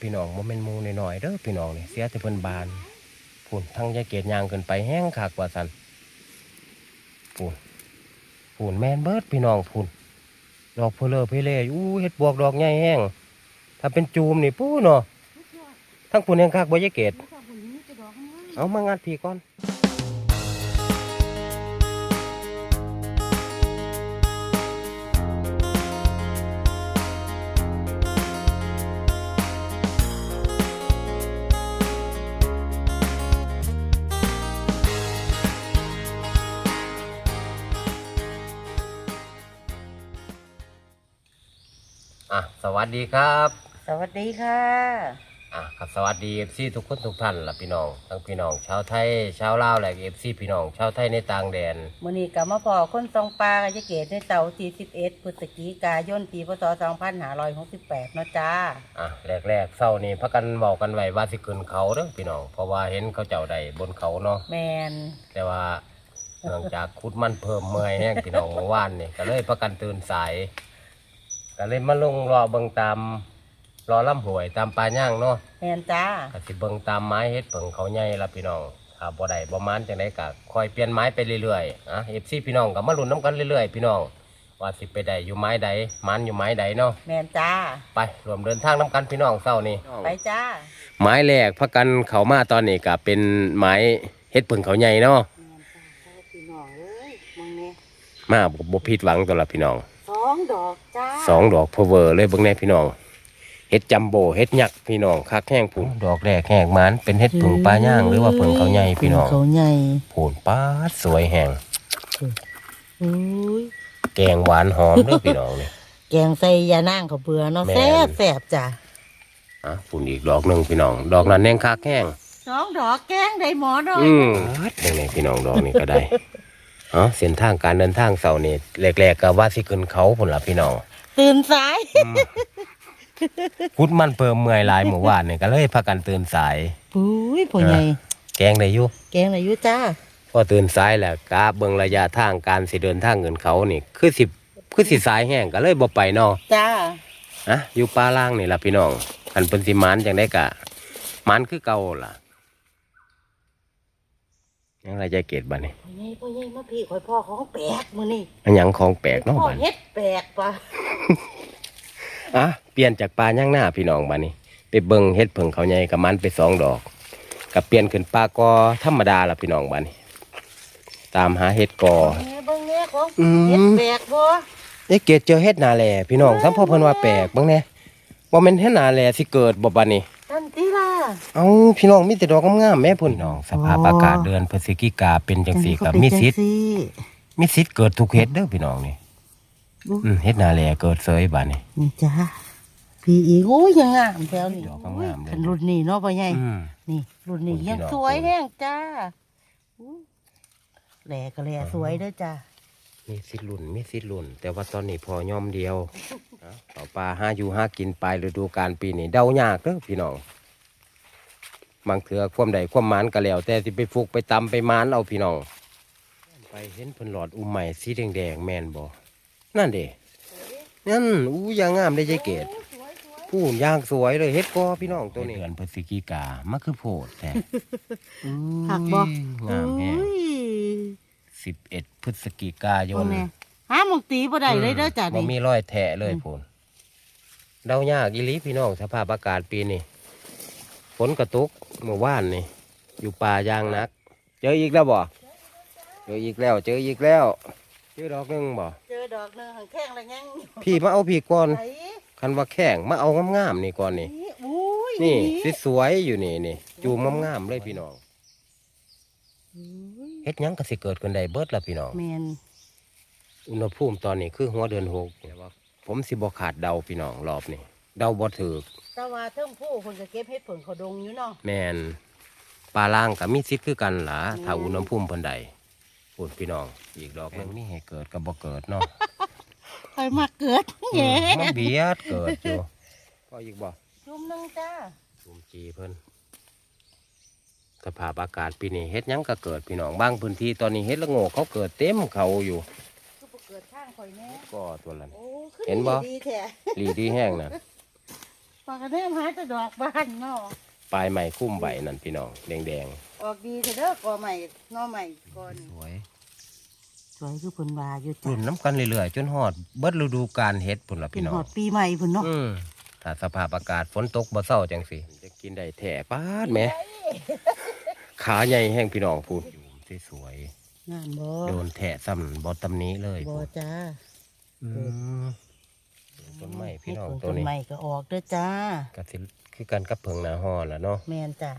พี่น้องโมเมนมูหน่อยๆเด้อพี่น้องนี่เสียแต่เพิ่นบานพูนทั้งยาเกตยางเกินไปแห้งขากว่าสันพูนพูนแมนเบิร์ดพี่น้องพูนดอกเพลอเพเล่อู้เห็ดบวกดอกใหญ่แห้งถ้าเป็นจูมนี่ปู้เนาะทั้งพูนแห้งขากบ่ยาเกตเอามางานพี่ก่อน วัสดีครับสวัสดีค่ะอะครับสวัสดีเอฟซีทุกคนทุกท่านล่ะพี่น้องทั้งพี่น้องชาวไทยชาวลาวและเอฟซีพี่น้องชาวไทยในต่างแดนมื้อนี้ก็มาพอคนทรงปลากบยายเกตในเตา41พฤศจิกายนปีพศ2568เนาะจ้าอะแรกๆเศร้านี่พักกันบอกกันไว้ว่าสิขึ้นเขาเด้อพี่น้องเพราะว่าเห็นเขาเจ้าใดบนเขาเนาะแมนแต่ว่าเนื่องจากคุดมันเพิ่มเมื่อยแห้งพี่น้องเมื่อวานนี่ก็เลยพักกันตื่นสาย ก็เลยมาลงรอเบิ่งตามรอลำหวยตามปลาย่างเนาะแมนจ้าก็สิเบิ่งตามไม้เฮ็ดเพิ่งเขาใหญ่ละพี่น้องถ้าบ่ได้บ่มานจังได๋ก็คอยเปลี่ยนไม้ไปเรื่อยๆอะ FC พี่น้องก็มาลุ้นนํกันเรื่อยๆพี่น้องว่าสิไปได้อยู่ไม้ใดมันอยู่ไม้ใดเนาะแมนจ้า ไปรวมเดินทางนํกันพี่น้องเช้านี้ไปจ้า ไม้แรกพักกันเขามาตอนนี้ก็เป็นไม้เฮ็ดเพิ่งเขาใหญ่เนาะพี่น้องเอ้ยมึงนี่มาบ่บ่ผิดหวังตัวละพี่น้องส องดอกจ้าสองดอกเพอเวอร์เลยเบิ่งแน่พี่น้องเฮ็ดจัมโบ้เฮ็ดยักษ์พี่น้องคักแห้งผุนดอกแรกแห้งมันเป็นเฮ็ดเพิ่งปลาย่างหรือว่าเพิ่งเขาใหญ่พี่น้องเขาใหญ่ผูนป้าดสวยแห้งอุ้ยแกงหวานหอมเด้อพี่น้องนี่แกงใส่ยานางเขาวเบื่อเนาะแม่นแซ่บแซ่บจ้าอะฝุ่นอีกดอกหนึ่งพี่น้อง ดอกนั้นแห้งคักแห้งสองดอกแกงได้หมอดอกอืมยังไงพี่น้องดอกนี้ก็ได้ อ๋อเส้นทางการเดินทางเสาร์นี่แรกๆก็ว่าสิขึ้นเขาผลละพี่น้องตื่นสายอืมพุดมันเพิ่มเมื่อยหลายหมู่บ้านนี่ก็เลยพากันตื่นสายอุ้ยพ่อใหญ่แกงได้อยู่แกงได้อยู่จ้าพอตื่นสายแล้วกาเบิ่งระยะทางการสิเดินทางเงินเขานี่ คือสิคือสิสายแห้งก็เลยบ่ไปเนาะจ้าอะอยู่ป่าล่างนี่ล่ะพี่น้องคันเป็นสิหมันจังได้กะหมันคือเก่าล่ะ ยังไรจะเกตบ้านี่พ่อใหญ่พ่อใหญ่มาพี่ข่อยพ่อของแปลกมื้อนี้อันหยังของแปลกเนาะพ่อบ้านเฮ็ดแปลกปะอะเปลี่ยนจากปลาย่างหน้าพี่น้องบ้านี่ไปเบิ่งเฮ็ดเพิ่งเขาใหญ่กับมันไปสองดอกกับเปลี่ยนขึ้นปลากอธรรมดาล่ะพี่น้องบ้านี่ตามหาเฮ็ดกอ แม่เบิ่งแม่ของอืม เฮ็ดแปลกบ่ไอ้เกตเจอเฮ็ดนาแลพี่น้องทั้งพ่อเพิ่นว่าแปลกเบิ่งแน่ว่าแม่นเฮ็ดนาแลสิเกิดบ่บัดนี้ทันทีล่ะ เอ้าพี่น้องมีแต่ดอกงามๆแม่พุ่นน้องสภาพอากาศเดือนพฤศจิกาเป็นจังซี่ก็มีสิทธิ์มีสิทธิ์เกิดทุกเฮ็ดเด้อพี่น้องนี่อืมเฮ็ดนาแลเกิดเสยบาดนี้นี่จ้าพี่อีกโอ้ยยังงามแถวนี้ดอกงามๆเลยเป็นรุ่นนี้เนาะพ่อใหญ่อืมนี่ รุ่นนี้รุ่นพี่ยังน้องสวยแฮงจ้าอู้แหล่ก็แหล่สวยเด้อจ้ามีสิทธิ์ลุ่นมีสิทธิ์ลุ่น แต่ว่าตอนนี้พอยอมเดียวเอาต่อปลาหาอยู่หากินปลายฤดูกาลปีนี้เดายากเด้อพี่น้อง บางเถื่อความใดความหมานก็แล้ว แต่สิไปฟุกไปตำไปหมานเอาพี่น้องไปเห็นเพิ่นหลอดอุ้มใหม่สีแดงๆแม่นบ่นั่นเด้นั่นอู้ยางงามได้ใจเกตผู้ยางสวยเลยเฮ็ดกอพี่น้องตัวนี้เดือนพฤศจิกามันคือโพดแท้ผักบ่งามแฮงอุ้ยสิบเอ็ดพฤศจิกายโอ้นแน่หาหมองตีบ่ได้เลยเด้อจ้าบ่นี่มีรอยแทะเลยพูนเดายากอีหลีพี่น้องสภาพอากาศปีนี้ ฝนกระตุกเมื่อวานนี่ อยู่ป่ายางนัก เจออีกแล้วบ่เจออีกแล้ว เจออีกแล้วเจอดอกหนึงบ่เจอดอกหนึงหังแข้งแล้วยังพี่มาเอาพี่ก่อนไหนคันว่าแข้งมาเอางามๆนี่ก่อนนี่นี่อุ้ยนี่สิสวยๆอยู่นี่นี่จูมงามๆเลยพี่น้องอุ้ยเฮ็ดหยังก็สิเกิดขึ้นได้เบิดละพี่น้องแมนอุณหภูมิตอนนี้คือหัวเดือนหกแต่ว่าผมสิบ่ขาดเดาพี่น้องรอบนี้เดาบ่ถูก แต่ว่าเทิงผู้คนก็เก็บเฮ็ดผลเขาดงอยู่เนาะแมนปลาล่างกับมีสิทธิ์คือกันล่ะอืมถ้าอุณหภูมิเพิ่นใดพูดพี่น้อง อีกดอกหนึงมีให้เกิดกับบ่เกิดเนาะ คอยมาเกิดอืแย่มมันเบียดเกิดอยู่พออีกบ่จุ่มหนึงจ้าซุมจีเพิ่นสภาพอากาศปีนี้เฮ็ดหยังก็เกิดพี่น้องบางพื้นที่ตอนนี้เฮ็ดละโงกเขาเกิดเต็มเขาอยู่ คือบ่เกิดข้างข่อยแน่ก็ตัวละ โอ้ขึ้เห็นบ่ ดีแท้ลีดีแห้งน่ะ ปากกระแนมหาแต่ดอกบานเนาะปลายใหม่คุ้มใบนั่นพี่น้องแดงออกดีเถอะเด้อกอใหม่นอใหม่ก่อนๆสวยสวยคือเพิ่นว่าอยู่จ้ะรุ่นน้ำกันเรื่อยๆจนฮอดเบิดฤดูกาลเฮ็ดพุ่นละเป็พี่นน้อหองดปีใหม่เพิ่นเนาะอืมถ้าสภาพอากาศฝนตกบ่เศร้าจังสิจะกินได้แท้ป้าดแหม ขาใหญ่แห้งพี่น้องพูดอยู่สวยงานบ่ๆโดนแทะซ้ำบ่ตำหนี้เลยบ่พูดจ้า อืม ต้นไม้พี่น้องเฮ็ดตัวนี้ต้นใหม่ก็ออกเด้อจ้าก็สิคือกันกับเพิงหนาฮ้อนล่ะเนาะแม่นจ้ะ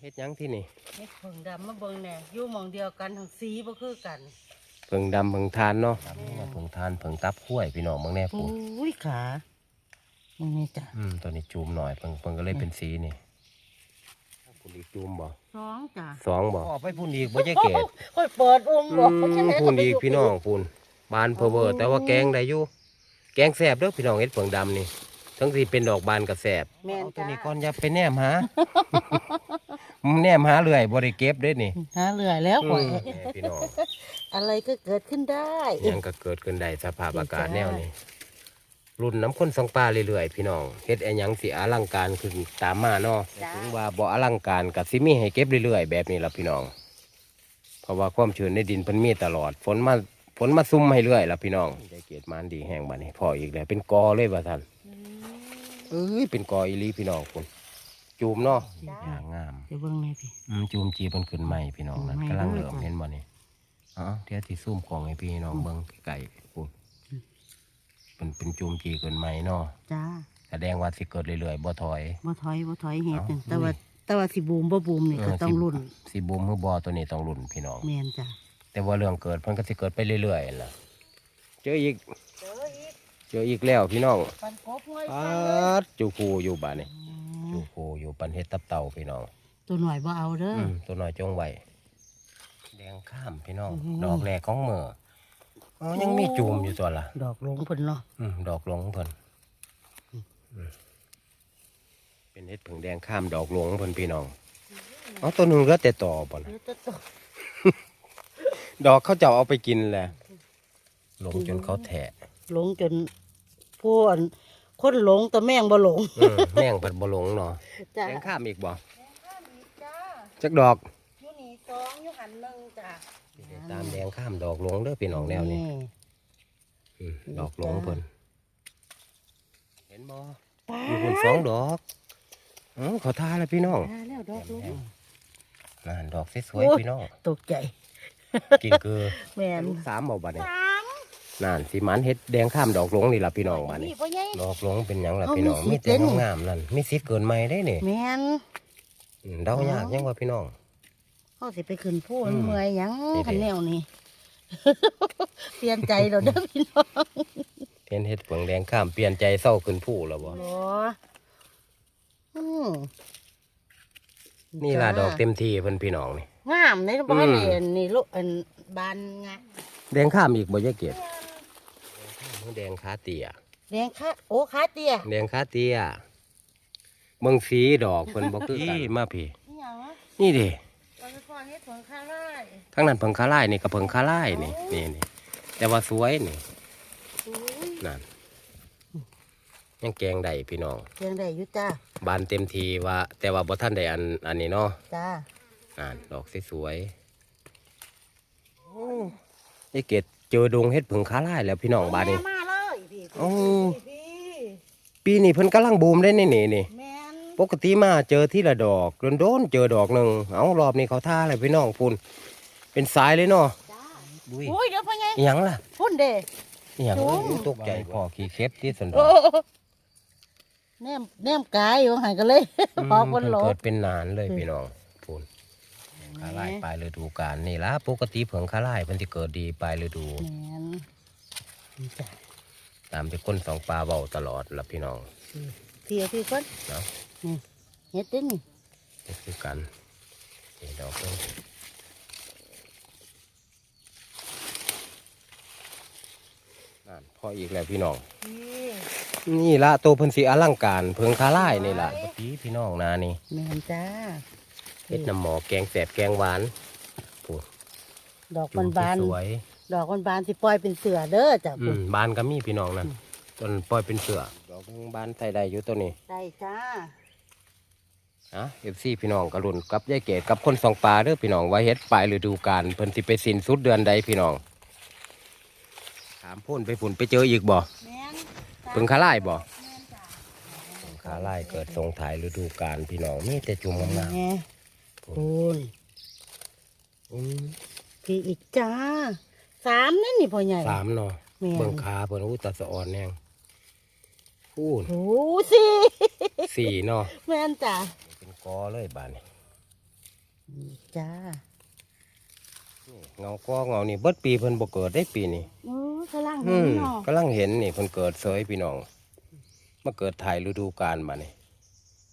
เฮ็ดหยังที่นี่เฮ็ดเพิ่งดำมาเบิ่งแหน่อยู่หม่องเดียวกันทั้งสีบ่คือกัน เพิงดำเพิงทานเนาะเพิงทานเพิงตับข้วยพี่น้องเบิ่งแน่โอพูด้ยขามึงนี่จ้ะอืมตัวนี้จูมหน่อยเพิงเพิงก็เลยเป็นสีนี่พุ่นอีกจูมบ่สองจ้ะสองบ่ออกไปพุ่นอีกบ่จะเกตค่อยเปิดอุ้มอืบอกมพุ่นอีกพี่น้องพุ่นบานเพอเวอร์แต่ว่าแกงได้อยู่ แกงแสบเด้อพี่น้องเฮ็ดเพิงดำนี่ ทั้งที่เป็นดอกบานก็แสบแม่นเอาตัวจ้ะนี้ก่อนอย่าไปแนมหา แนมหาเรื่อยบ่ได้เก็บเด้นี่หาเรื่อยแล้วข่อยอืมแม่พี่น้องอะไรก็เกิดขึ้นได้ยังก็เกิดขึ้นได้สภาพอากาศแนวนี้รุ่นน้ำข้นสองปลาเรื่อยๆพี่น้องเฮ็ดไอ้หยังสิอลังการขึ้นตามมาเนาะถึงว่าบ่อลังการกับสิมีให้เก็บเรื่อยๆแบบนี้ล่ะพี่น้อง เพราะว่าความชื้นในดินเพิ่นมีตลอดฝนมาฝนมาซุ่มให้เรื่อยล่ะพี่น้องได้ เกตมานดีแห้งบัดนี้พออีกแล้วเป็นกอเลยว่าท่านเอ้ยเป็นกออีหลีพี่น้องคุณจูมเนาะอย่างงามเดี๋ยวเบิ่งแม่พี่อืมจูมจีมันขึ้นใหม่พี่น้องนั่นใหม่กำลังเลยเริ่มจ้ะเห็นบ่นี่อ๋อเดี๋ยวที่ซูมของให้พี่น้องเบิ่งไก่คุณเป็นเป็นจูมจีขึ้นใหม่เนาะจ้าแสดงว่าสิเกิดเรื่อยๆบ่ถอยบ่ถอยบ่ถอยเฮ็ดนั่นเอ้าแต่ว่าแต่ว่าสิบูมบ่บูมนี่ก็ต้องรุ่นสิบูมมือบ่ตัวนี้ต้องรุ่นพี่น้องแม่นจ้ะแต่ว่าเรื่องเกิดมันก็สิเกิดไปเรื่อยๆล่ะ เจออีก เจออีกเจออีกแล้วพี่น้องปันกบง่อยปัฟังเลยดจูคูอยู่บ้านนี่จูคูอยู่ปันเฮ็ดตับเต่าพี่น้อง ตัวหน่อยบ่เอาเด้ออือมตัวน้อยจงไว้แดงข้ามพี่น้องอือหือดอกแรกของเมื่ออ๋อยังมีจูมอยู่ตัวละดอกหลงเพิ่นเนาะอืมดอกหลงเพิ่นอืมเป็นเห็ดผึ่งแดงข้ามดอกหลงเพิ่นพี่น้องเอาตัวหนึ่งเหลือแต่ต่อบ่นะเดี๋ยวจะตกดอกเขาเจะเอาไปกินแหละ หลงจนเขาแทะหลงจนผู้อันคนหลงแต่แม่งบ่หลงอืมแม่งเปิดบ่หลงเนาะจ้ะแดงข้ามอีกบ่จ้าจักดอกอยู่นี่สองอยู่หันหนึ่งจ้ะตามแดงข้ามดอกหลงเด้อพี่น้องแนวนี้อืมดอกหลงเพิ่นเห็นบ่ป้าอยู่คนสองดอกเอ้าขอทาแล้วพี่น้องมาแล้วดอกหลงนั่นดอกสวยโอ้ยๆพี่น้องตกใจกินคือแม่นลูกสามบ่บัดนี้สาม นั่นสิมันเฮ็ดแดงข้ามดอกหลงนี่ล่ะพี่น้องบัดนี้นี่พ่อใหญ่ ดอกหลงเป็นหยังล่ะเอาพี่น้องมีมีสิทธิ์แต่เด้นี่งามๆนั่นมีสิทธิ์เกินใหม่ได้นี่แม่น อืมเดายากยังว่าพี่น้อง เขาสิไปขึ้นผู้อืมเมื่อยหยังนี่คันเด้แนวนี้เปลี่ยนใจเราเด้อพี่น้องเห็นเฮ็ดเผืองแดงข้ามเปลี่ยนใจเศร้าขึ้นผู้แล้วบ่บ่อืมนี่ล่ะจ้าดอกเต็มที่เพิ่นพี่น้องนี่ งามในบ้านอืมนี่นี่ลูกอันบานงะแดงข้ามอีกบ่ยายเกียรติ แดงขาเตี้ยแดงค่ะโอ้ขาเตี้ยแดงขาเตี้ยเบิ่งสีดอกเพิ่นบ่คือกันมาพี่นี่หยังวะนี่ดิตอนก่อนเฮ็ดผงคาร่ายทั้งนั้นเพิ่งคาลายนี่ก็เพิ่งคาลายนี่นี่นี่แต่ว่าสวยนี่อุ้ยนั่นยังแกงได้พี่น้องเพียงได้อยู่จ้าบานเต็มทีว่า แต่ว่าบ่ท่านได้อันอันนี้เนาะจ้าอ่านดอกสวยๆไอ้เกดเจอดงเฮ็ดผึ่งค้าไล่แล้วพี่น้องบานนี้แม่มาเลยพี่ โอ้พี่ปีนี้เพิ่นกำลังบูมได้นี่นี่นี่แม่นปกติมาเจอที่ละดอกโดนๆเจอดอกหนึ่งเอารอบนี้เขาท่าเลยพี่น้องพุ่นเป็นสายเลยเนาะจ้าดุยโอ้ยเดี๋ยวพ่อใหญ่อิหยังล่ะพุ่นเด้ อิหยังโอ้เอ้ยตกใจพ่อขี่เคฟที่สันดอโอ้กแนมแนมกายอยู่หันกันเลยมพอคนเพิ่นหลเกิบดเป็นนานเลยพี่น้องพุ่นค้าไล่ปลายฤดูกาลนี่ละปกติเผิงค้าไล่เพิ่นสิเกิดดีปลายฤดู แม่นนี่จ้า ตามที่ก้นสองปลาเบาตลอดละพี่น้องพี่เอาพี่คนเนาะนี่เฮ็ดเด้นี่นี่คือกันนี่ดอกนึงนั่นพออีกแล้วพี่น้องพี่นี่ละตัวเพิ่นสีอลังการ เพิงคาไล่นี่ละปกติพี่น้องนานี่แม่นจ้าเฮ็ดน้ำหมอแกงแสบแกงหวานปูดอกมันบานสวย ดอกมันบานสิปล่อยเป็นเสือเด้อจ้ะอืมบานก็มีพี่น้องนั่นต้นปล่อยเป็นเสือดอกเบิ่งบานใส่ได้อยู่ตัวนี้ได้จ้าอะเอฟซีพี่น้องกระลุนกับยายเกดกับคนสองปลาเด้อพี่น้องว่าเฮ็ดปลายฤดูกาลเพิ่นสิไปสิ้นสุดเดือนใดพี่น้องถามพ่นไปฝุ่นไปเจออีกบ่แม่นเพิ่งขาลายบ่แม่นจ้ะขาลายเกิดทรงถ่ายฤดูกาลพี่น้องมีแต่จุ่มงามแม่คุณๆอืมพี่อีกจ้า สามนั่นนี่พ่อใหญ่ สามเนาะแม่น เบิ่งขาเพิ่นอู้ตาสะอ่อนแนงพูนโอ้สิสี่เนาะแม่นจ้ะเป็นกอเลยบาดนี้นี่จ้านี่เงาก็เงานี่เบิดปีเพิ่นบ่เกิดได้ปีนี้โอ้กำลังอืเห็นมเนาะกำลังเห็นนี่เพิ่นเกิดเสยพี่น้องมาเกิดถ่ายฤดูกาลมานี่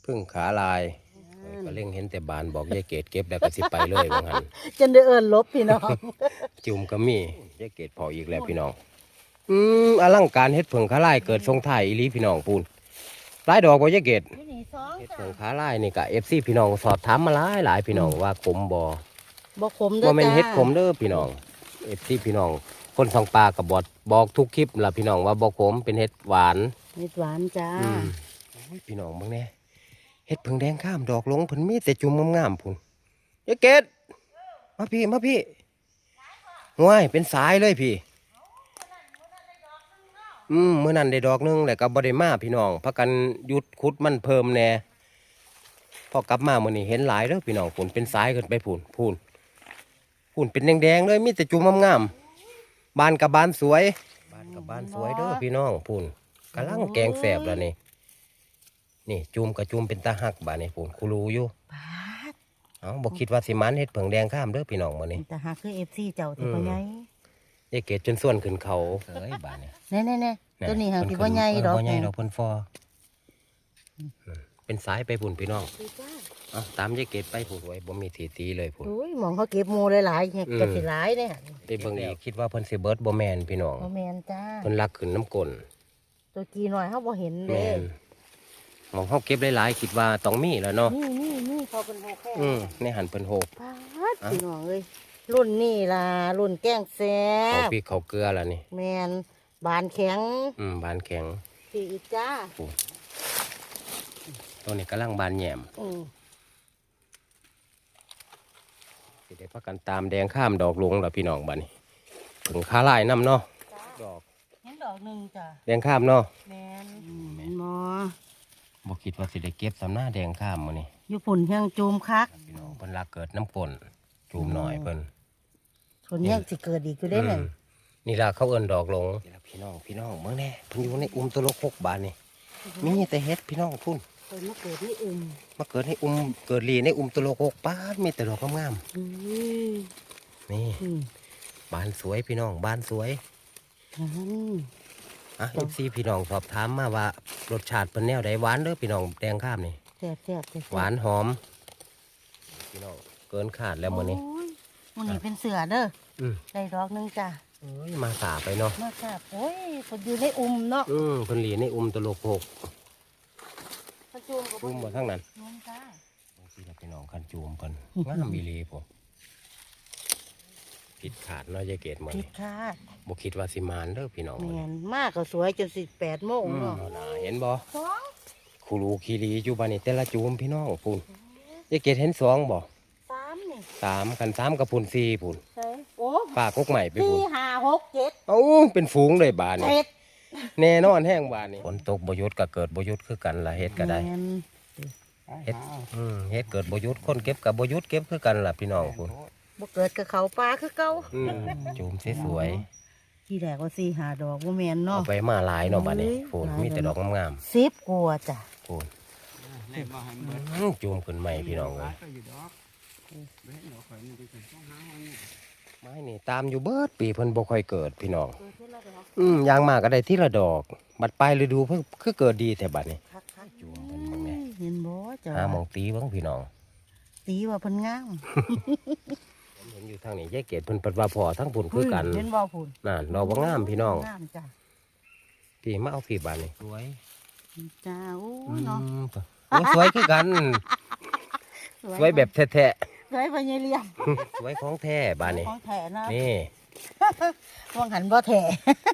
พึ่งขาลายเออ ก็เล่งเห็นแต่บานบอกยายเกดเก็บแล้วก็สิไปเลยว่างั้นจนได้เอินลบพี่น้องจุ่มก็มียายเกดพออีกแล้วพี่น้อง อืมอลังการเฮ็ดเพิ่งขาลายเกิดทรงถ่ายอีหลีพี่น้องปูนหลายดอกบ่ยายเกดนี่นี่สองเฮ็ดจ้ะเพิ่งขาลายนี่ก็ FC พี่น้องสอบถามมาหลายหลายพี่น้องว่าขมบ่บ่ขมเด้อบ่แม่นจ้าเฮ็ดขมเด้อพี่น้อง FC พี่น้อง คนสองปลาก็บอกบอกทุกคลิปล่ะพี่น้องว่าบ่ขมเป็นเฮ็ดหวานเม็ดหวานจ้าอืมโอ้ยพี่น้องบางแน่ เฮ็ดเพิ่งแดงข้ามดอกหลงเพิ่นมีแต่จุ่มงามๆพุ่นยายเกดมาพี่มาพี่ห่วยเป็นสายเลยพี่ อืมมื้อนั้นได้ดอกหนึงแล้วก็บ่ได้มาพี่น้องพักกันหยุดขุดมันเพิ่มแน่พอกลับมามื้อนี้เห็นหลายเด้อพี่น้องพุ่นเป็นสายขึ้นไปพุ่นพุ่นพุ่นเป็นแดงๆเลยมีแต่จุ่มงามๆบานกับบานสวย บานกับบานสวยเด้อพี่น้องพุ่นกำลังแกงแสบแล้วนี่ นี่จุ่มกับจุ่มเป็นตาหักบาดนี่พุ่นคูรูอยู่ปาดเอ้าบ่คิดว่าสิมันเฮ็ดเผิงแดงข้ามเด้อพี่น้องมื้อนี้ แต่หากคือ FC เจ้าที่อืมบ่ใหญ่ยายเกดจนส่วนขึ้นเขาเอ้ยบาดนี่แน่ๆะๆตัวนี้หางที่เพิ่บ่นใหญ่เออดอกบ่ใหญ่ดอกเพิ่นฟออืมเป็นสายไปพุ่นพี่น้องดีจ้าเอ้าตามยายเกดไปพุ่นไว้บ่มีทีตีเลยพุ่นโอ้ยหมองเขาเก็บหมูหลายๆเนี่ยอืมก็สิหลายเนี่ยไปเบิ่งอีกคิดว่าเพิ่นสิเบิดบ่แม่นพี่น้องบ่แม่นจ้าเพิ่นลักขึ้นน้ำกลนตัวกีหน่อยเขาบ่เห็นเด้แม่น หมองเฮาเก็บหลายๆคิดว่าต้องมีแล้วเนาะนี่นี่นี่พอเป็นหกแค่อืมในหันเพิ่นโหก ปาดพี่น้องเอ้ยรุ่นนี่ล่ะรุ่นแกงแซ่เขาบพริกเขาเกลือแล้วนี่ แมนบานแข็งอืมบานแข็งพี่อีกจ้าตัวนี้กำลังบานแหยมอืมสิได้พักกันตามแดงข้ามดอกหลวงแล้วพี่น้องบัดนี้ถึงขาลายน้ำเนาะจ้าดอกเห็นดอกหนึ่งจ้าแดงข้ามเนาะ แมนแมนหมอ บ่คิดว่าสิได้เก็บสำหน้าแดงข้ามมื้อนี้อยู่ปุ่นเฮียงจูมคักพี่น้องเพิ่นรักเกิดน้ำกลนจูมหน่อยเพิ่นส่วนเฮียงสิเกิดอีกอยู่ได้หนึ่งอืมนี่ล่ะเขาเอิ้นดอกหลงนี่ล่ะพี่น้องพี่น้องเบิ่งแน่เพิ่นอยู่ในอุ้มตัวโลกหกบาทนี่มีแต่เฮ็ดพี่น้องพุ่นเกิดมาเกิดนี่อุ่มมาเกิดให้อุ้มเกิดลีในอุ้มตัวโลกหกบาทมีแต่ดอกงามอืมๆนี่อืมบานสวยพี่น้องบานสวย อืม อะ FC พี่น้องสอบถามมาว่ารสชาติเป็นแนวใดหวานเด้อพี่น้องแดงข้ามนี่แซ่บแซ่บแซ่บหวานหอม พี่น้องเกินขาดแล้วมื้อนี้โอ้ยมื้อนี้เป็นเสือเด้ออืมได้ดอกหนึงจ้าเอ้ยมาสาไปเนาะมาครับโอ้ยคนอยู่ในอุ่มเนาะอืมเพิ่นหลีในอุ้มตะโลกหกมาจูมกับอุ้มมาทั้งนั้นจูมจ้าพี่น้องพี่น้องคันจูมเพิ่นงามอีหลีผม ผิดขาดเนาะยายเกดมื้อผิดนี้คาดบ่คิดว่าสิมานเด้อพี่น้องแมมื้อนี้นมากก็สวยจนสิบแปดโมงอืมเนาะเอาน่ะเห็นบ่สองคูรูคีรีอยู่บ้านนี้แต่ละจูมพี่น้องพุ่นยายเกดเห็นสองบ่สามนี่สามกันสามกับพุ่นสี่พุ่นใช่โอ้ป้ากกใหม่ไปสี่พุ่นห้าหกเจ็ดเอ้าเป็นฝูงเลยบานนี่เจ็ดแน่นอนแห้งบานนี่ฝนตกบ่หยุดก็เกิดบ่หยุดคือกันล่ะเฮ็ดก็ได้ แม่นเฮ็ด อืมเฮ็ดเกิดบ่หยุดคนเก็บกับบ่หยุดเก็บคือกันล่ะพี่น้องพุ่น บ่เกิดกับเขาปลาคือเก่าอืมจูมสวยที่แรกว่าสี่หาดอกว่าแมนๆเนาะเอาไปมาหลายเนาะบัดนี้เอ้ยพุ่นหลายมีแต่แล้วดอกงามสิบกว่าจ้ะๆพุ่นอืมจูมขึ้นใหม่พี่น้องเอ้ยไม้นี่ตามอยู่เบิดปีเพิ่นบ่ค่อยเกิดพี่น้องเกิดที่ละดอกอืมอย่างมากก็ได้ทีละดอก บัดปลายฤดูเพิ่นคือเกิดดีแต่บัดนี้คักคักจูมเพิ่นเบิ่งแหน่เห็นบ่จ้ะหาหมองตีเบิ่งพี่น้อง ตีว่าเพิ่นงามผมเห็น อยู่ทางนี้ยายเกดเพิ่นเปิดว่าพอทั้งพุ่นคือกันเห็นบ่พุ่นนั่นดอกบ่งามพี่น้องงามจ้ะพี่มาเอาพี่บานนี่สวยจ้าโอ้อืยเนาะมโอ้สวยคือกันสวยแบบแท้สวยไปยายเลี้ยงๆสวยของแท้บานนี่ของแท้นะนี่ว่างหันบ่แท้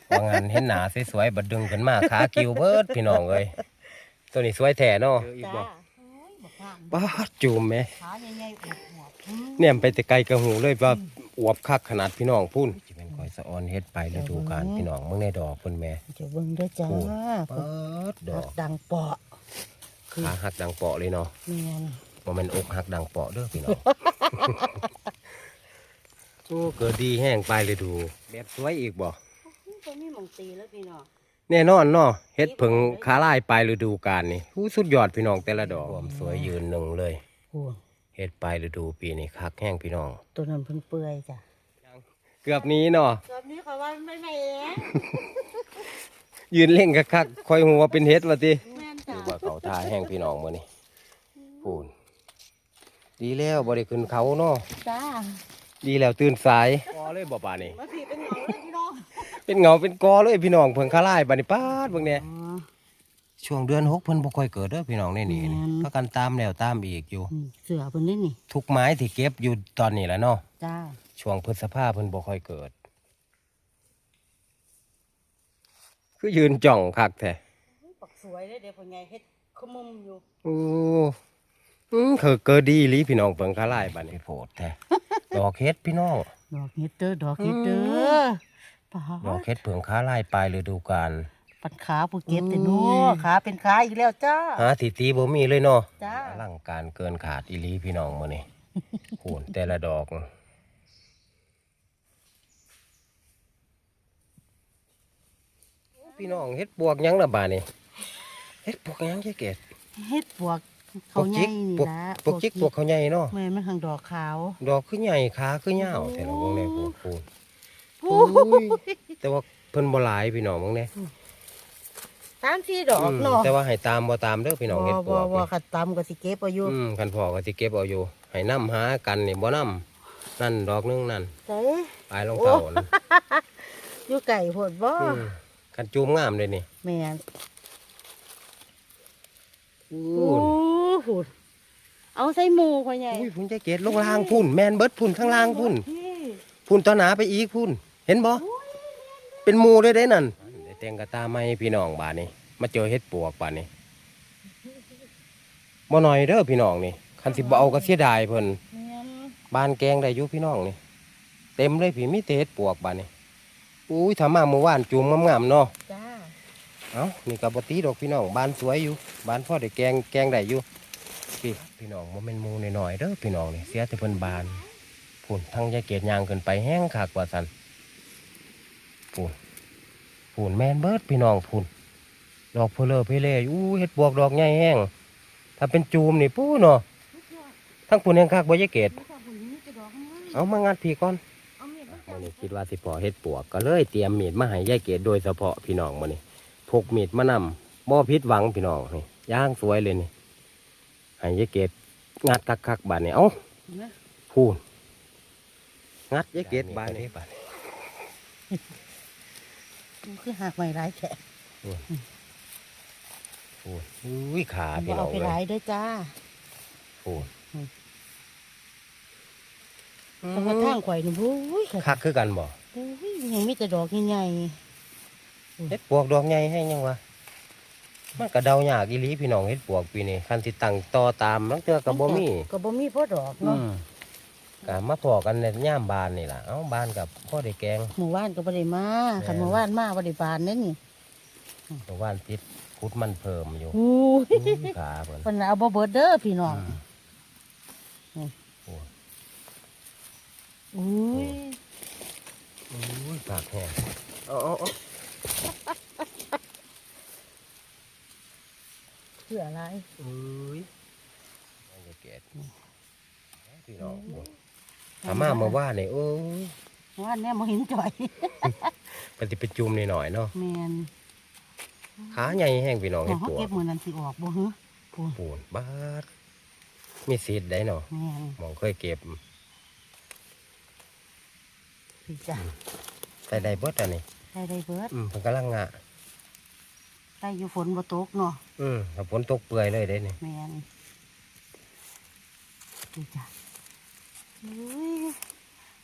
ว่างั้นเห็นหนาสวยๆบัดดึงขึ้นมาขาคิวเบิดพี่น้องเอ้ยตัวนี้สวยแท้เนาะจ้าโอ้ยบักงามป้าดจูมแหมขาใหญ่ๆอวบๆอืม เนี่ยไปแต่ไกลกระหูเลยว่าอวบคักขนาดพี่น้องพุ่นจะเป็นคอยสะออนเฮ็ดไปฤดูกาลพี่น้องเมื่อในดอกเพิ่นแหม่จะเบิ่งเด้อจ้าโอ้เปิดดดออกกดังเปาะขาหักดังเปาะเลยเนาะแม่นบ่แม่นอกหักดังเปาะเด้อพี่น้องโอ้เกิดดีแห้งไปเลยดูแบบสวยอีกบ่ตัวนี้มองตีแล้วพี่น้องแน่นอนเนาะเฮ็ดเพิ่งขาลายปลายฤดูกาลนี่อู้สุดยอดพี่น้องแต่ละดอกความสวยยืนหนึ่งเลยโอ้ เฮ็ดปลายฤดูปีนี้คักแห้งพี่น้อง ตัวนั้นเพิ่นเปื่อยจ้ะเกือบนี้เนาะรอบนี้เขาว่าไม่ไม่เองยืนเล่งคักๆคอยหัวเป็นเฮ็ดว่าติแม่นดูจ้ะว่าเขาทาแห้งพี่น้องมื้อนี้พูนดีแล้วบ่ได้ขึ้นเขาเนาะจ้าดีแล้วตื่นสายกอเลยบ่ป่านนี้มาผีเป็นเหงาเลยพี่น้องเป็นเงาเป็นกอเลยพี่น้องเพิ่งขาลายบัดนี้ปาดเบิ่งแหน่อ๋อ ช่วงเดือนหกเพิ่นบ่ค่อยเกิดเด้อพี่น้องในนี่แม่น พากันตามแล้วตามอีกอยู่ อืมเสือเพิ่นนี่นี่ทุกไม้ที่เก็บอยู่ตอนนี้แหละเนาะจ้าช่วงพฤษภาเพิ่นบ่ค่อยเกิด คือยืนจ้องคักแท้ปักสวยเลยเดี๋ยวเพิ่นไงเฮ็ดขมุมอยู่โอ้อืมคือเกิดดีอีหลีพี่น้องเพิ่งขาลายบัดนี้โพดแท้ดอกเฮ็ดพี่น้อง ดอกเฮ็ดเด้อดอกเฮ็ดเด้อือป้าดอกเฮ็ดเพิ่งขาลายปลายฤดูกาล ปัดขาผู้เก็บแต่นัวขาเป็นขาอีกแล้วจ้าหาสิตีบ่มีเลยเนาะจ้าอลังการเกินขาดอีหลีพี่น้องมื้อนี้โหนแต่ละดอกพี่น้องเฮ็ดบวกหยังล่ะบาดนี้เฮ็ดบวกหยังแค่เกดเฮ็ดปวกเขาใหญ่นี่พวกล่ะพวกจิกพวกเขาใหญ่เนาะแม่นมันทางดอกขาว ดอกคือใหญ่ขาคือเหี่ยวแต่ละวงในพูนพูนโอ้อุ้ยแต่ว่าเพิ่นบ่หลายพี่น้องบางแน่ ตามที่ดอกอืมเนาะแต่ว่าให้ตามบ่ตามเด้อพี่น้องเฮ็ดบบ่วกบ่นี่ขัดตามก็สิเก็บเอาอยู่อืมคันพ่อก็สิเก็บเอาอยู่ให้นํหากันนี่บ่นํนั่นดอกหนึงนั่นเด้ปลายรองเท้านั่นอยู่ไก่โพดบ่อืมคันจูมงามเลยนี่แม่นพูโอ้นโหเอาใส่หมูพ่อใหญ่อุ้ยพุ่นใจเกตลงล่างพุ่นแมนเบิดพุ่นข้างล่างพุ่นพี่พุ่นต่อหนาไปอีกพุ่นเห็นบ่เป็นหมูเลยเด้นั่นได้ แตงกระตาไม่พี่น้องบาดนี้ มาเจอเห็ดปวกบาดนี้บ่น้อยเด้อพี่น้องนี่คันสิบ่เอาก็เสียดายเพิ่นบ้านแกงได้อยู่พี่น้องนี่ เต็มเลยพี่มีแต่เห็ดปวกบาดนี้อุ้ยถ้ามาเมื่อวานจูมงามๆเนาะจ้าเอ้านี่ก็บ่ตีดอกพี่น้องบ้านสวยอยู่บ้านพ่อได้แกงแกงได้อยู่พี่พี่น้องบ่แม่นหมูน้อยๆเด้อพี่น้องนี่เสียแต่เพิ่นบานพุ่นทั้งยาเกดยางเกินไปแห้งคักว่าซั่นพุ่น พุ่นแมนเบิดพี่น้องพุ่นดอกเพลอเพเลอู้เฮ็ดบวกดอกใหญ่แห้งถ้าเป็นจูมนี่ปู้เนาะทั้งพุ่นแห้งคักบ่ยเกดเอาบุญนี้จะดอกนะเอามางัดพี่ก่อนเอาเมียมันนี้คิดว่าสิพอเฮ็ดปวกก็เลยเตรียมมีดมาให้ยายเกดโดยเฉพาะพี่น้องมื้อนี้พกมีดมานำบ่ผิดหวังพี่น้องนี่ย่างสวยเลยนี่ให้ยายเกดงัดคักๆบาดนี้เอ้าพูนงัดยายเกดบาดนี้บาดนี้ มันคือหักใหม่หลายแฉะพูนอุ้ยขาพี่บ่น้อเอางไปเลหลายยเด้อจ้าพูนแต่ว่าทางข่อยนี่บุ้ยค่ะคักคือกันบ่โอ้ยยังมีแต่ดอกใหญ่เฮ็ดปวกดอกใหญ่ให้ยังวะมันก็เดายากอีหลีพี่น้องเฮ็ดปวกปีนี้คันสิตั้งต่อตามลังเทื่อๆก็บ่มีก็บ่มีพอดอกอืเนาะม ก็มาพอกันในย่ามบานนี่ล่ะเอ้าบานกับพ่อได้แกง หมู่บ้านก็บ่ได้มาแม่นคันหมู่บ้านมาบ่ได้บานเด้นี่เมื่อวานติดคุดมันเพิ่มอยู่อู้ยอุ้ยขาเพิ่นเพิ่นเอาบ่เบิดเด้อพี่น้องอืมโอ้อุ้ยอุ้ยปากแห้งเอาเอาเอาคืออะไรอุ้ยเอาอย่าเกลียดพี่น้อง ถามมาเมื่อวานนี่โอ้ยว่านแน่บ่เห็นจ่อยปฏิไปจุ่มหน่อยๆเนาะแม่นขาใหญ่แห้งพี่น้องขอเห็งดเขาปวเก็กบมื้อนั้นสิออกบ่ฮึพูนปูนบาดมีสีดได้เนาะแม่นหมองเคยเก็บพี่จ้ะใส่ได้เบิดอันนี้ได้ได้เบิดอืมเพิ่นกำลังงะได้อยู่ฝนบ่ตกเนาะอืมถ้าฝนตกเปื่อยเลยได้นี่แม่นพี่จ้ะอุ้ย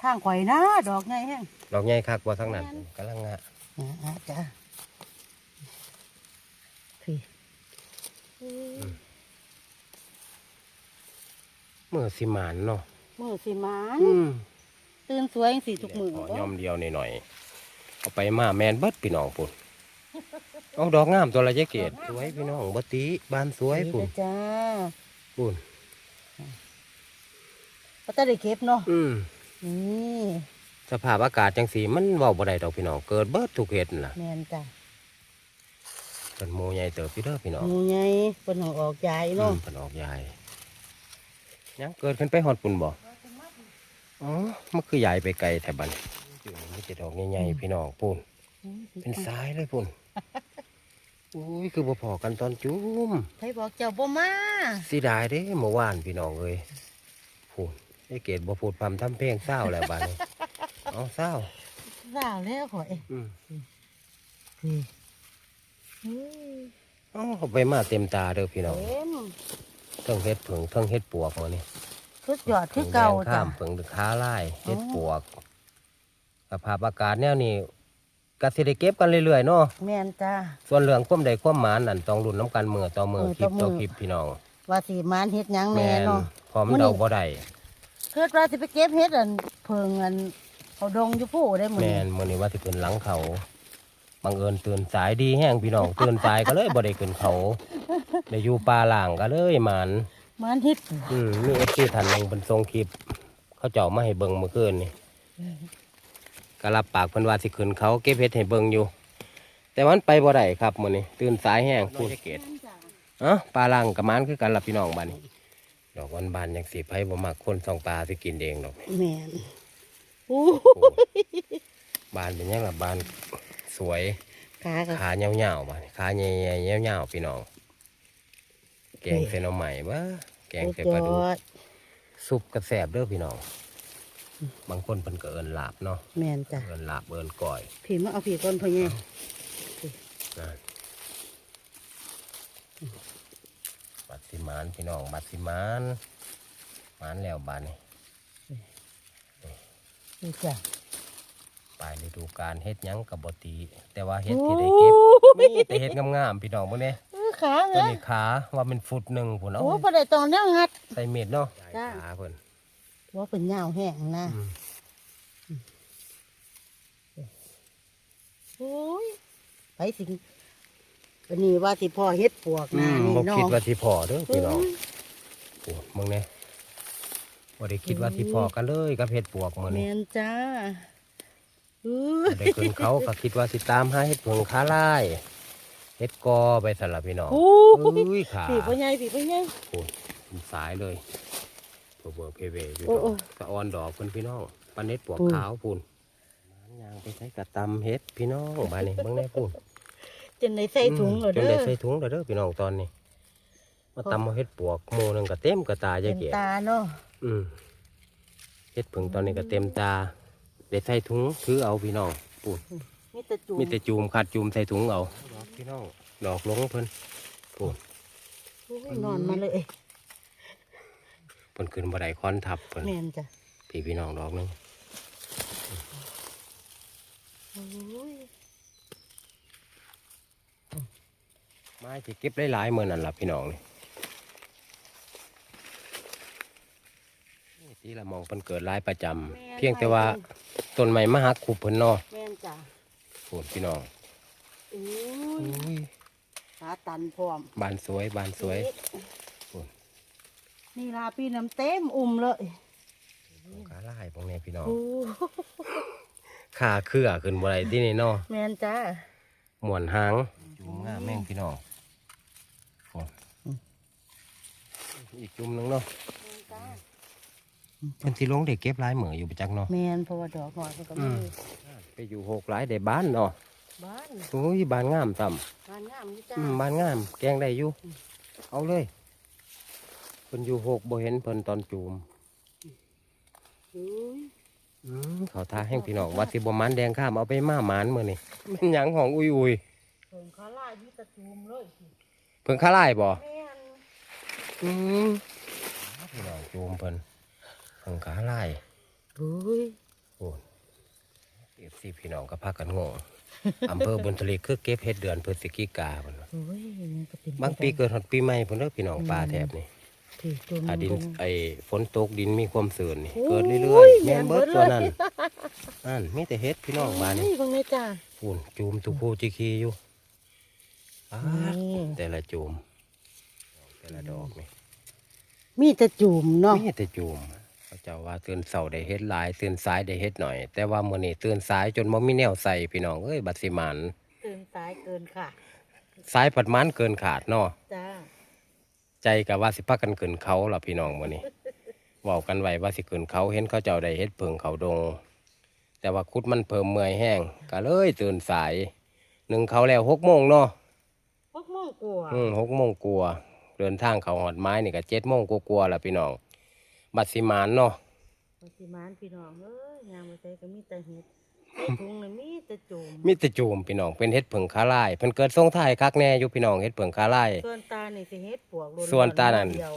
ทางข่อยนะดอกไงแห้งดอกใหญ่คักบ่ทั้งนั้นกำลังงะอ่าอ่าจ้ะพี่มือสิหมานเนาะมือสิหมานอืมตื่นสวยจังสิทุกมือขอย่อมเดียวหน่อยๆเอาไปมาแมนเบิดพี่น้องปุ่นเอาดอกงามตัวละเจเกตสวยพี่น้องบ่ติบานสวยนี่ปุ่นเด้อจ้าปุ่น ก็จะได้เก็บเนาะอืมนี่สภาพอากาศจังสีมันเว้าบ่ได้ดอกพี่น้องเกิดเบิดทุกเฮ็ดนั่นล่ะแม่นจ้ะเป็นหมู่ใหญ่เติบพี่เด้อพี่น้องหมูไงเป็นของออกใหญ่อืเนาะมเพิ่นออกยายยังเกิดขึ้นไปฮอดปุ่นบ่อ๋อมันคือใหญ่ไปไกลแต่บัดนี้อยู่นี่มีแต่ดอกใหญ่ๆพี่น้องปุ่น เป็นสายเลยพุ่น อุ้ย คือบ่พอกันตอนจุ้ม ใครบอกเจ้าบ่มา สิดายเด้เมื่อวานพี่น้องเอ้ยพุ่น ไอ้เกดบ่พูดพำทำเพลงเศร้าแล้วบาดนี้เอาเศร้าสาวแล้วข่อยอืมพี่อุ้ยเอาเอาไปมาเต็มตาเด้อพี่น้องเต็มเทั้งเฮ็ดผึ่งเทั้งเฮ็ดปวกมานี่สุดยอดคือเก่าผึ่งแดงข้าจ้ะมผึ่งค้าลายเฮ็ดอ๋อปวกสภาพอากาศแนวนี้ก็สิได้เก็บกันเรื่อยๆเนาะ แม่นจ้า ส่วนเรื่องความใดความหมานนั่นต้องลุ้นน้ำกันมือต่อมือมือคลิปต่ต่ออมื้อคลิปพี่น้องว่าสิมานเฮ็ดหยังแม่แม่นเนาะพร้อมมื้อนี้เดาบ่ได้ เกิดว่าสิไปเก็บเฮ็ดอันเพิงอันเขาดงอยู่ผู้ได้มื้อแม่นี้นมื้อนี้ว่าสิขึ้นหลังเขาบังเอิญตื่นสายดีแห้งพี่น้องตื่นสายก็เลยบ่ได้ขึ้นเขาได้อยู่ป่าล่างก็เลยหมันมานเฮ็ดอืมมี FC ท่านหนึงเพิ่นส่งคลิป เขาเจ้ามาให้เบิ่งเมื่อคืนนี่ก็รับปากเพิ่นว่าสิขึ้นเขาเก็บเฮ็ดให้เบิ่งอยู่ แต่มันไปบ่ได้ครับมื้อนี้ตื่นสายแห้งพูดเกตเอ้าปลาล่างกับมันคือกันล่ะพี่น้องบัดนี้ ดอกวันบานยังสิไผบ่มักคนส่องปลาสิกินเองดอกแม่นอู้โอ้บานเป็นยังล่ะบานสวยขาก็ขาเหี่ยวๆบานขาใหญ่ๆเหี่ยวๆพี่น้องแกงเส้นเอาใหม่บ่แกงสุดใส่ยปลาดุอกดซุปกระแสบเด้อพี่น้องบางคนเพิ่นก็เอิ้นลาบเนาะแม่นจ้ะเอิ้นลาบเอิ้นก้อยพี่มาเอาพี่ก่อนพ่อใหญ่ นั่นบัดสิมานพี่น้องบัดสิมานมานแล้วบานนี้นี่จ้ะปลายฤดูกาลเฮ็ดหยังกับบตี แต่ว่าเฮ็ดที่ได้เก็บมีแต่เฮ็ดงามๆพี่น้องพวกนี้เออขาตัวเหรอนี้ขาว่าเป็นฟุตหนึ่งพุ่นเอาโอ้บ่ได้ตองแนวงัด ใส่เม็ดเนาะจ้า ขาเพิ่นว่าเป็นยาวแห้งนะ อืมโอ้ยไปสิ อันนี้ว่าสิพ่อเฮ็ดปวกอืนะมนี่บ่น้อคิดงว่าสิพอเด้อพี่น้องโยโอ้มึงเนี่ยบ่ได้คิดว่าสิพอกันเลยกับเฮ็ดปวกมื้อแมนี้นจ้าอื้อบ่ได้ขึ้นเขาก็คิดว่าสิตามหาเฮ็ดเพิงขาลายเฮ็ดกอไปสั่นล่ะพี่น้องโอ้อุ้ยขาผีพ่อใหญ่ผีพ่อใหญ่ โอ้เป็นสายเลยเบอร์เพเวอยู่โอ้โอ้สะออนดอกเพิ่นพี่น้องปันเฮ็ดปวกปูนขาวพุ่นยางไปใช้กระตำเฮ็ดพี่น้องบ้านนี้เบิ่งแน่พุ่น จนในใส่ถุงเหรอจนเด้ได้อ ใส่ถุงแล้วเด้อพี่น้องตอนนี้ มาตำเอาเฮ็ดปวกหมู่หนึงก็เต็มกระตาเป็ยายนเกียตาเนาะอืมเฮ็ดผึ่งตอนนี้ก็เต็มตาได้ใส่ถุงถือเอาพี่น้องปุ่นมีแต่จุ่มมีแต่จูมขาดจูมใส่ถุงเอาดอกพี่น้องดอกหลงเพิ่นปุ่นโอ้ยนอนมาเลยเพิ่นขึ้นบ่ได้คอนทับเพิ่นแมนจ้ะพี่พี่น้องดอกหนึง โอ้ย ไม้ที่เก็บได้หลายๆมื้อนั่นล่ะพี่น้องนี่นี่ที่ละมองเพิ่นเกิดหลายประจำเพียงแต่ว่าต้นไม้มาหักขุบเพิ่นเนาะแมนจ้ะปุ่นพี่น้องโอ้ยอุ้ยขาตันพร้อม บานสวยบานสวยโอ้ยนี่ลาปีน้ำเต็มอุ่มเลยขาลายพวกนี้พี่น้องโอ้ขาเครือขึ้นบ่ได้ที่นี่เนาะแมนจ้า หมวนหางจุ่มงามแม่งพี่น้องโอ้ อีกจุ่มหนึงเนาะเป็นสิลงเด็กเก็บหลายเหมืออยู่ประจักเนาะแมนเพราะว่าดอกหน่อยมันก็อืมีมไปอยู่หกหลายได้บ้านเนาะบ้านโอ้ยบ้านงามต่บ้านงามอยู่จ้าำอืมบ้านงาม แกงได้อยู่ เอาเลยเพิ่นอยู่หกบ่เห็นเพิ่นตอนจูมโอ้ยอืมเขาทาแห้งพี่น้องว่าสิบ่มันแดงข้ามเอาไปมาหมานมื้อนี่มันหยังของอุยอุยเพิ่งขาลายอยี่ตะจูมเลยเพิ่งขาลายบ่แม่น อืมพี่น้องจูมเพิ่นเพิ่งขาลายโอ้ยอ้เอฟซีพี่น้องก็พากันงงอำเภอบุญทะเลคือเก็บเฮ็ดเดือนพฤศจิกาพุ่นน่ะโอ้ยมันก็เป็นบางปีเกิดฮอดปีใหม่พุ่นเด้อพี่น้องป่าแถบนี่ถือตัวถ้าดินลงไอ้ฝนตกดินมีความชื้นนี่โอ้ยเกิดเรื่อยๆแม่นเบิดแม่นเบิดตัวนั้นเลยนั่นมีแต่เฮ็ดพี่น้องบ้านนี่นี่บังเลยจ้าปุ่นจูมตุกผู้จิคีอยู่อ้านี่แต่ละจูมแต่ละดอกนี่ มีแต่จุ่มเนาะมีแต่จูมเขาเจ้าว่าตื่นเสาได้เฮ็ดหลายตื่นสายได้เฮ็ดหน่อย แต่ว่ามื้อนี้ตื่นสายจนบ่มีแนวใส่พี่น้องเอ้ยบัดสิหมันตื่นสายเกินค่ะสายผัดมันเกินขาดเนาะจ้าใจกับว่าสิพักกันขึ้นเขาล่ะพี่น้องมื้อนี้เว้ากันไว้ว่าสิขึ้นเขาเห็นเขาเจ้าได้เฮ็ดเพิงเขาดง แต่ว่าคุดมันเพิ่มเมื่อยแห้งก็เลยตื่นสายหนึ่งเขาแล้วหกโมงเนาะพวกมองกลัวอืมหกโมงกลัวา เดินทางเขาหอดไม้นี่ก็เจ็ดโมงกลัวาๆล่ะพี่น้อง บัดสิมานเนาะปฏิมานพี่น้องเอ้ยยามมาใส่ก็มีแต่เห็ดใส่ถุงน่ะมีแต่จุ่มมีแต่จูมพี่น้องเป็นเฮ็ดเผิงคาลายเพิ่นเกิดทรงไทายคักแน่อยู่พี่น้องเฮ็ดเผิงคาลายส่วนตานี่สิเฮ็ดปวกล้ๆส่วนตานั่น เดียว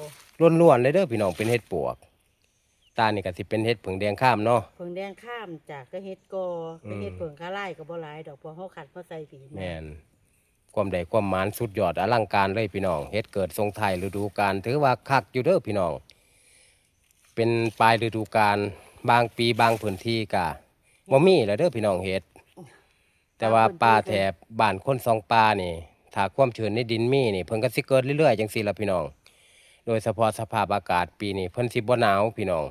ล้วนๆเลยเด้อพี่น้องเป็นเฮ็ดปวก ตานี่ก็สิเป็นเฮ็ดเผิงแดงข้ามเนาะ เพิ่งแดงข้ามจากก็เฮ็ดกอก็เฮ็ดเพิ่งขาไล่ก็บ่หลายดอกเพอเฮาขัดมาใส่ผีแม่น ความใดความหมานสุดยอดอลังการเลยพี่น้องเฮ็ดเกิดทรงไทายฤดูกาลถือว่าคักอยู่เด้อพี่น้อง เป็นปลายฤดูกาลบางปีบางพื้นที่กะบ่มีแล้วเด้อพี่น้องเฮ็ด แต่ว่าป่าแถบบ้านคนสองป่านี่ถ้าความชื้นในดินมีนี่เพิ่นก็สิเกิดเรื่อยๆจังซี่ล่ะพี่น้อง โดยเฉพาะสภาพอากาศปีนี้เพิ่นสิบ่หนาวพี่น้อง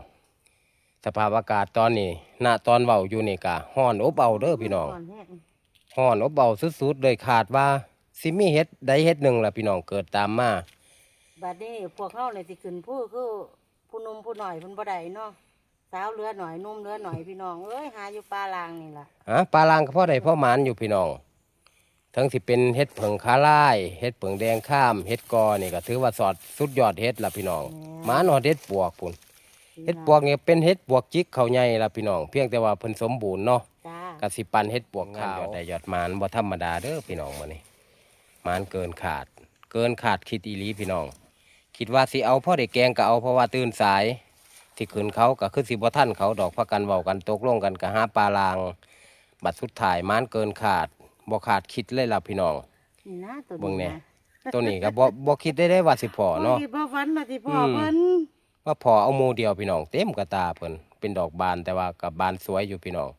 สภาพอากาศตอนนี้ณตอนเว้าอยู่นี่ก็ร้อนอบอ้าวเด้อพี่น้องก่แห้งร้อนอบอ้าวสุดๆเลยคาดว่า สิมีเฮ็ดใดเฮ็ดหนึ่งล่ะพี่น้องเกิดตามมาบัดนี้พวกเฮาเลยสิขึ้นผู้คือผู้หนุ่มผู้หน่อยเพิ่นบ่ได้เนาะสาวเหลือหน่อยหนุ่มเหลือหน่อยพี่น้องเอ้ยหาอยู่ป่าลางนี่ล่ะฮะปลาลางก็พอได้พอหมานอยู่พี่น้องทั้งสิเป็นเฮ็ดเผิงคาล่ายเฮ็ดเผิงแดงข้ามเฮ็ดกอนี่ก็ถือว่าสอดสุดยอดเฮ็ดล่ะพี่น้องหมานอดเฮ็ดปวกพุ่นเฮ็ดปวกเนี่ยเป็นเฮ็ดปวกจิกเขาใหญ่ละพี่น้องเพียงแต่ว่าเพิ่นสมบูรณ์เนาะจ้ากสิปันเฮ็ดปวกขาวได้ยอดมานบ่ธรรมดาเด้อพี่น้องมื้อนี้ มานเกินขาด เกินขาดคิดอีหลีพี่น้อง คิดว่าสิเอาพ่อได้แกงก็เอาเพราะว่าตื่นสายที่ขึ้นเขาก็คือสิบ่ทันเขาดอกพักกันเว้ากันตกลงกันก็หาปลาลาง บัดสุดท้ายมานเกินขาดบ่ขาดคิดเลยล่ะพี่น้องนี่นะตัวเบิ่งแหน่นะตัวนี้ก็บ่บ่คิดได้ได้ว่าสิพอเนาะ บ่คิดบ่ฝันมาสิพ่ออม เพิ่นว่าพอเอาหมูเดียวพี่น้องเต็มกระตาเพิ่นเป็นดอกบานแต่ว่ากับบานสวยอยู่พี่น้อง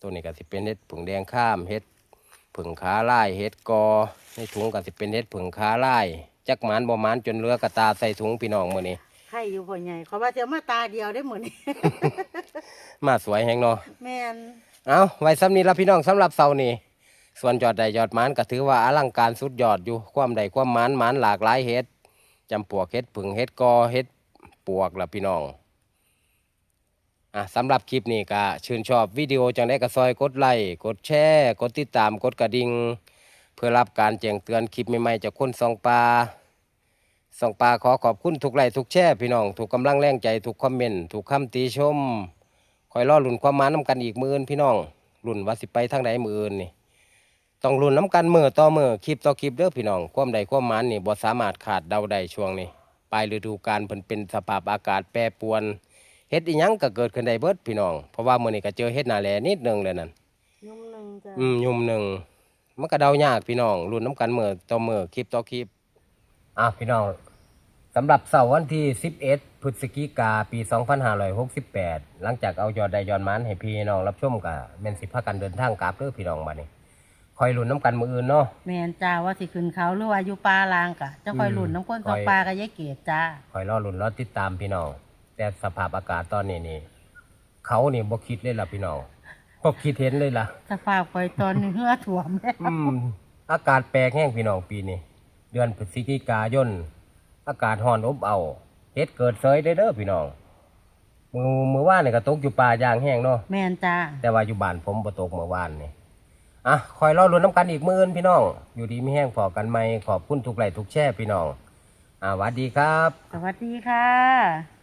ตัวนี้ก็สิเป็นเห็ดผึ่งแดงข้ามเห็ด ผึ่งขาลายเห็ดกอในถุงก็สิเป็นเห็ดผึ่งขาลายจักหมานบ่หมานจนเหลือกระตาใส่ถุงพี่น้องมื้อนี้ใครอยู่พ่อใหญ่เขาว่าจะมาตาเดียวได้หมดนี่ มาสวยแฮงเนาะแม่นเอาไว้ซ้ำนี้ละพี่น้องสำหรับเสาร์นี้ส่วนยอดใดยอดหมานก็ถือว่าอลังการสุดยอดอยู่ความใดความหมานหมานหลากหลายเห็ดจำปวกเห็ดผึ่งเห็ดกอเห็ดปวกละพี่น้อง อะสำหรับคลิปนี้ก็ชื่นชอบวิดีโอจังได้ก็ซอยกดไลค์กดแชร์กดติดตามกดกระดิ่งเพื่อรับการแจ้งเตือนคลิปใหม่ๆจากคนสองปลาสองปลาขอขอบคุณทุกไลค์ทุกแชร์พี่น้องถูกกำลังแรงใจถูกคอมเมนต์ถูกคำติชม คอยรอหลุนความมานน้ำกันอีกมืออ่นพี่น้องหลุนว่าสิไปทางใดมืออื่นนี่ต้องลุ่นน้ำกันมือต่อมือคลิปต่อคลิปเด้อพี่น้องความใดความมานนี่บ่สามารถขาดเดาใดช่วงนี้ปลายฤดูกาลเพิ่นเป็นสภาพอากาศแปรปรวน เฮ็ดอีหยังก็เกิดขึ้นได้เบิดพี่น้อง เพราะว่ามื้อนี้ก็เจอเฮ็ดหน้าแลนิดหนึงเลยนั่นยุ่มหนึงจ้ะอืมยุ่มหนึงมันก็เดายากพี่น้องรุ่นน้ำกันมื้อต่อมื้อคลิปต่อคลิปอะพี่น้องสำหรับเสาร์วันที่ 11 พฤศจิกาปี 2568 หลังจากเอายอดได้ยอดมันให้พี่น้องรับชมก็แม่นสิพากันเดินทางกลับเด้อพี่น้องบัดนี้คอยรุ่นน้ำกันมื้ออื่นเนาะ แม่นจ้าว่าสิขึ้นเขาหรือว่าอยู่ป่าลางกะจะคอยอืมหลุนน้ำก้นคสออยงปลากับยายเกดจ้า คอยรอรุ่นรอติดตามพี่น้อง แต่สภาพอากาศตอนนี้นี่ เขานี่บ่คิดเลยล่ะพี่น้องบ่คิดเห็นเลยล่ะ สภาพคอยตอนนี้เหือถ่วมแล้วอืมอากาศแปลกแห้งพี่น้องปีนี้เดือนพฤศจิกายนอากาศร้อนอบเอาวเฮ็ดเกิดเซยได้เด้อพี่น้องมือมือว่านนี่ก็ตกอยู่ป่าอย่างแห้งเนาะแม่นจ้าแต่ว่าอยู่บ้านผมบ่ตกเมื่อวานนี่อะคอยรอลุ้นน้ำกันอีกมื้ออนพี่น้อง อยู่ดีมีแห้งพอกันไหมขอบคุณทุกไลค์ทุกแช่พี่น้อง อ่าหวัดดีครับ สวัสดีค่ะ